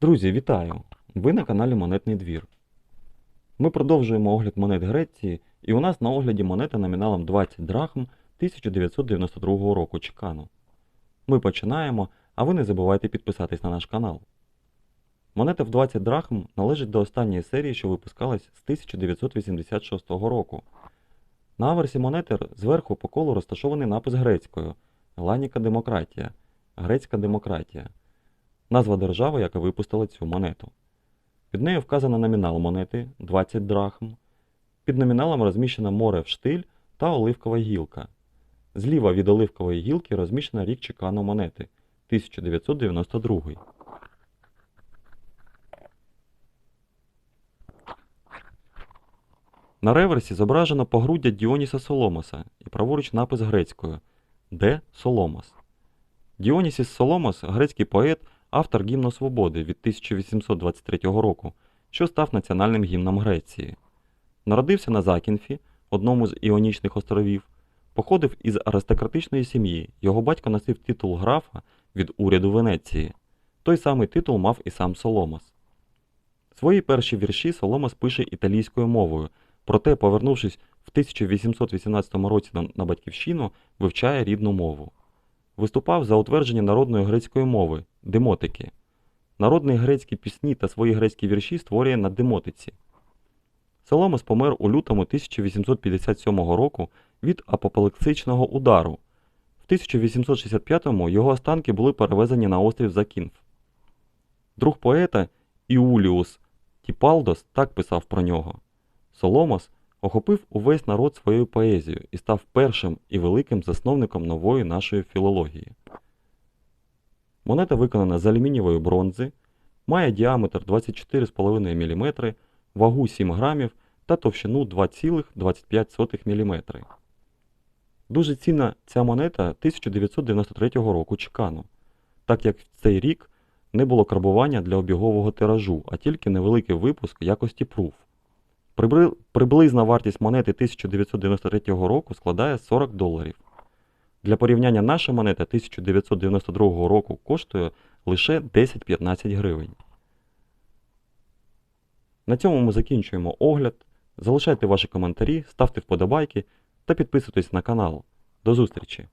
Друзі, вітаю! Ви на каналі Монетний двір. Ми продовжуємо огляд монет Греції, і у нас на огляді монета номіналом 20 драхм 1992 року Чекану. Ми починаємо, а ви не забувайте підписатись на наш канал. Монета в 20 драхм належить до останньої серії, що випускалась з 1986 року. На аверсі монети зверху по колу розташований напис грецькою Ланіка демократія. Грецька демократія назва держави, яка випустила цю монету. Під нею вказано номінал монети 20 драхм. Під номіналом розміщено море в штиль та оливкова гілка. Зліва від оливкової гілки розміщено рік чекану монети 1992. На реверсі зображено погруддя Діоніса Соломоса і праворуч напис грецькою Де Соломос. Діонісіс Соломос грецький поет, автор гімну свободи від 1823 року, що став національним гімном Греції. Народився на Закінфі, одному з Іонічних островів, походив із аристократичної сім'ї. Його батько носив титул графа від уряду Венеції. Той самий титул мав і сам Соломос. Свої перші вірші Соломос пише італійською мовою, проте, повернувшись в 1818 році на батьківщину, вивчає рідну мову. Виступав за утвердження народної грецької мови демотики. Народні грецькі пісні та свої грецькі вірші створює на демотиці. Соломос помер у лютому 1857 року від апоплексичного удару. В 1865-му його останки були перевезені на острів Закінф. Друг поета Іуліус Тіпалдос так писав про нього. Соломос охопив увесь народ своєю поезією і став першим і великим засновником нової нашої філології. Монета виконана з алюмінієвої бронзи, має діаметр 24,5 мм, вагу 7 грамів та товщину 2,25 мм. Дуже цінна ця монета 1993 року чекану, так як в цей рік не було карбування для обігового тиражу, а тільки невеликий випуск якості пруф. Приблизна вартість монети 1993 року складає 40 доларів. Для порівняння наша монета 1992 року коштує лише 10-15 гривень. На цьому ми закінчуємо огляд. Залишайте ваші коментарі, ставте вподобайки та підписуйтесь на канал. До зустрічі!